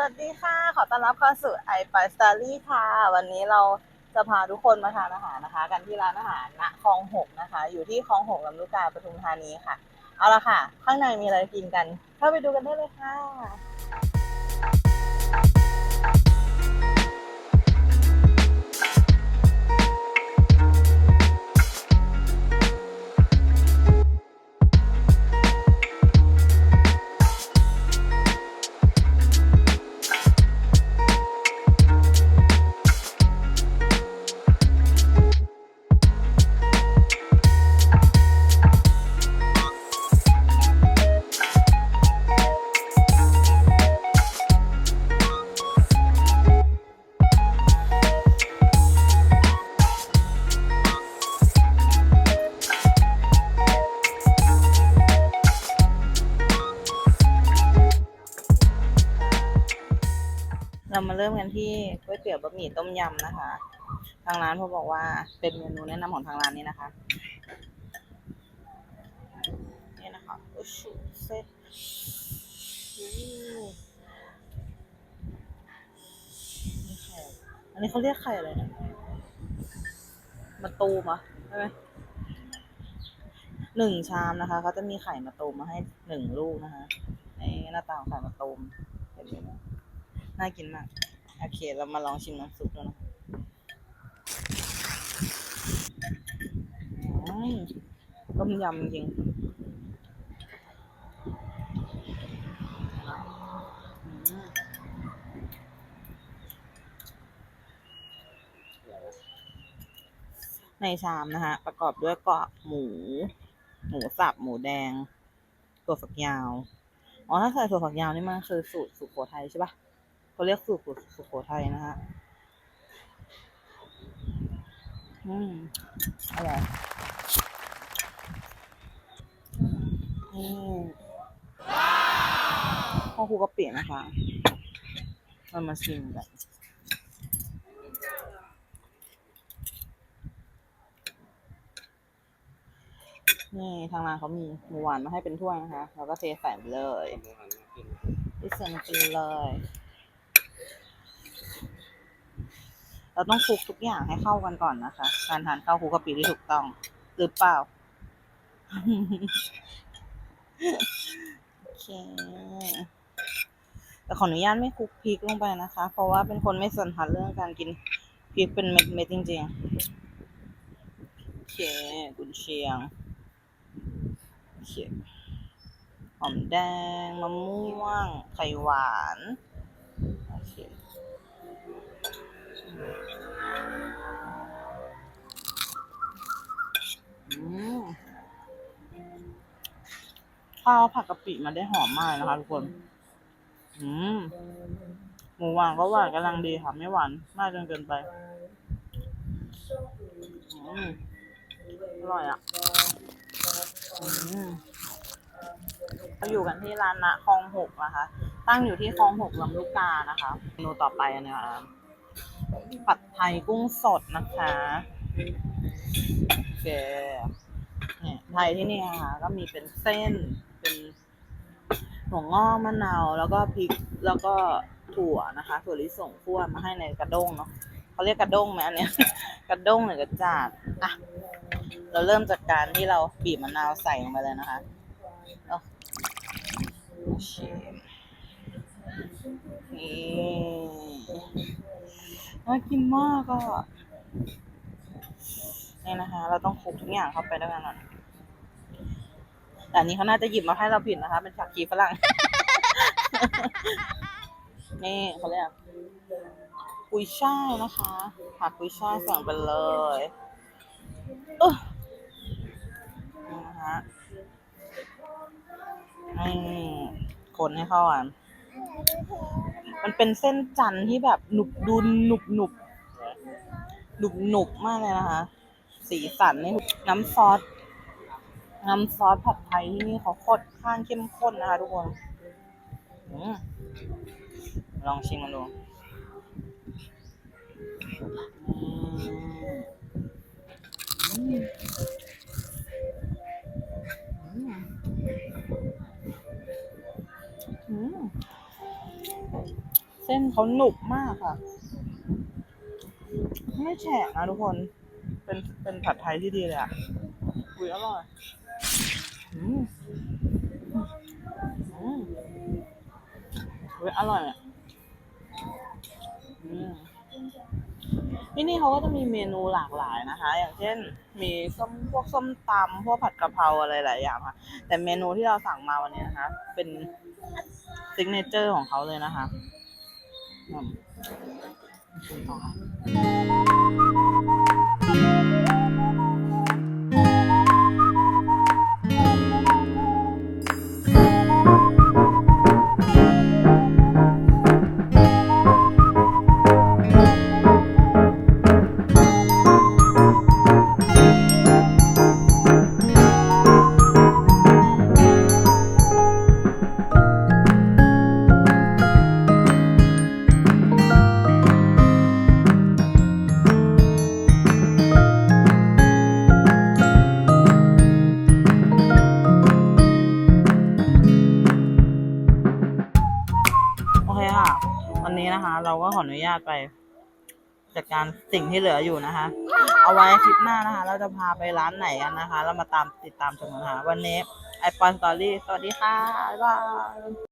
วัสดีค่ะ ขอต้อนรับเข้าสู่ไอปาสตอรี่ค่ะ วันนี้เราจะพาทุกคนมาทานอาหารนะคะ กันที่ร้านอาหารณคลองหกนะคะ อยู่ที่คลองหกลำลูกกาปทุมธานีค่ะ เอาละค่ะ ข้างในมีอะไรกินกัน เข้าไปดูกันได้เลยค่ะ เริ่มกันที่ก๋วยเตี๋ยวบะหมี่ต้มยำนะคะ ทางร้านเขาบอกว่าเป็นเมนูแนะนำของทางร้านนี้นะคะนี่นะคะโอ้ชูเซ็ตอันนี้เขาเรียกไข่อะไรนะมะตูมเหรอะใช่ไหมหนึ่งชามนะคะเขาจะมีไข่มะตูมมาให้หนึ่งลูกนะคะนี่หน้าตาของไข่มะตูมเห็นไหมน่ากินมาก โอเค เรามาลองชิมน้ำซุปแล้วนะต้มยำจริงในชามนะคะ ประกอบด้วยกรอบหมู หมูสับ หมูแดง ตัวฝักยาว อ๋อ ถ้าใส่ถั่วฝักยาวนี่มันคือสูตรสุโขทัยใช่ปะ เขาเรียกสูตรสุโขทัยนะฮะ อืมอร่อยอืมข้าวคลุกกะปินะคะเรามาชิมกันนี่ทางร้านเขามีหมูหวานมาให้เป็นถ้วยนะคะแล้วก็เทใส่ไปเลยที่เสร็จกินเลย เราต้องคลุกทุกอย่างให้เข้ากันก่อนนะคะ การทานข้าวคลุกกะปิที่ถูกต้อง หรือเปล่า โอเคแต่ขออนุญาตไม่คลุกพริกลงไปนะคะ เพราะว่าเป็นคนไม่สันทัดเรื่องการกินพริกเป็นเม็ดเม็ดๆจริงๆ โอเคกุนเชียง โอเคหอมแดงมะม่วงไข่หวาน ข้าวผัดกะปิมันได้หอมมากนะคะทุกคน อืม หมูหวานก็หวานกำลังดีค่ะไม่หวานมากจนเกินไป อืม อร่อยอะ อืมเราอยู่กันที่ร้านนะคลองหกนะคะ ตั้งอยู่ที่คลองหกลำลูกกานะคะ เมนูต่อไปอันนี้ค่ะ ผัดไทยกุ้งสดนะคะโอเคเนี่ยไทยที่นี่ค่ะ ก็มีเป็นเส้น เป็นหัวงอกมะนาว แล้วก็พริก แล้วก็ถั่วนะคะ ถั่วลิสงคั่วมาให้ในกระด้งเนาะเขาเรียกกระด้งไหมอันเนี้ย กระด้งหรือกระจาดอะ เราเริ่มจากการที่เราบีบมะนาวใส่ลงไปเลยนะคะเอาชิมนี่ น่ากินมากอะนี่นะคะ เราต้องคลุกทุกอย่างเข้าไปด้วยกันก่อนแต่อันนี้เขาน่าจะหยิบมาให้เราผิดนะคะ เป็นผักชีฝรั่ง นี่เขาเรียกกุยช่ายนะคะ ผักกุยช่ายสั่งไปเลยเออนี่นะคะนี่คนให้เข้ากัน มันเป็นเส้นจันทร์ที่แบบหนุบดุนหนุบหนุบหนุบหนุบมากเลยนะคะ สีสันนี่น้ำซอส น้ำซอสผัดไทยที่นี่เขาโคตรข้างเข้มข้นนะคะทุกคนอลองชิมกันดู ส้นเขาหนุบมากค่ะ ไม่แฉะนะทุกคน เป็นเป็นผัดไทยที่ดีเลยอะอุ้ยอร่อยอืมอืมอุ้ยอร่อยอะอืมที่นี่เขาก็จะมีเมนูหลากหลายนะคะ อย่างเช่น มีส้มพวกส้มตำพวกผัดกะเพราอะไรหลายอย่างค่ะ แต่เมนูที่เราสั่งมาวันนี้นะคะ เป็นซิกเนเจอร์ของเขาเลยนะคะ อืมชิม เราก็ขออนุญาตไปจัดการสิ่งที่เหลืออยู่นะคะ เอาไว้คลิปหน้านะคะ เราจะพาไปร้านไหนกันนะคะ เรามาตามติดตามชมกันค่ะวันนี้ไอปอนสตอรี่สวัสดีค่ะบ๊ายบาย